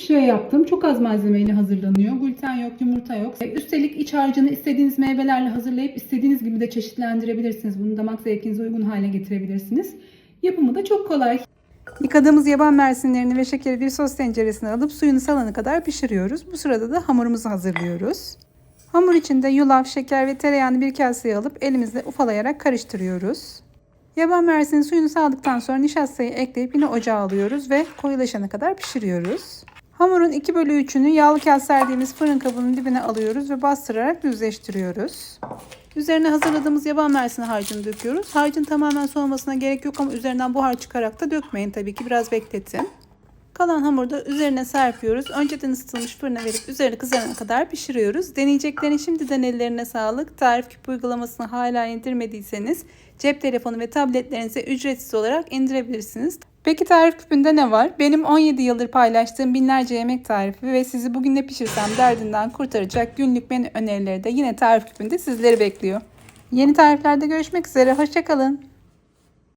şey yaptım. Çok az malzemeyle hazırlanıyor. Gluten yok, yumurta yok. E, Üstelik iç harcını istediğiniz meyvelerle hazırlayıp istediğiniz gibi de çeşitlendirebilirsiniz. Bunu damak zevkinize uygun hale getirebilirsiniz. Yapımı da çok kolay. Yıkadığımız yaban mersinlerini ve şekeri bir sos tenceresine alıp suyunu salana kadar pişiriyoruz. Bu sırada da hamurumuzu hazırlıyoruz. Hamur içinde yulaf, şeker ve tereyağını bir kaseye alıp elimizle ufalayarak karıştırıyoruz. Yaban mersinin suyunu saldıktan sonra nişastayı ekleyip yine ocağa alıyoruz ve koyulaşana kadar pişiriyoruz. Hamurun 2 bölü 3'ünü yağlı kağıt serdiğimiz fırın kabının dibine alıyoruz ve bastırarak düzleştiriyoruz. Üzerine hazırladığımız yaban mersini harcını döküyoruz. Harcın tamamen soğumasına gerek yok ama üzerinden buhar çıkarak da dökmeyin tabii ki biraz bekletin. Kalan hamuru da üzerine serpiyoruz. Önceden ısıtılmış fırına verip üzeri kızarana kadar pişiriyoruz. Deneyeceklerin şimdiden ellerine sağlık. Tarif küp uygulamasını hala indirmediyseniz cep telefonu ve tabletlerinize ücretsiz olarak indirebilirsiniz. Peki tarif küpünde ne var? Benim 17 yıldır paylaştığım binlerce yemek tarifi ve sizi bugün ne pişirsem derdinden kurtaracak günlük menü önerileri de yine tarif küpünde sizleri bekliyor. Yeni tariflerde görüşmek üzere. Hoşçakalın.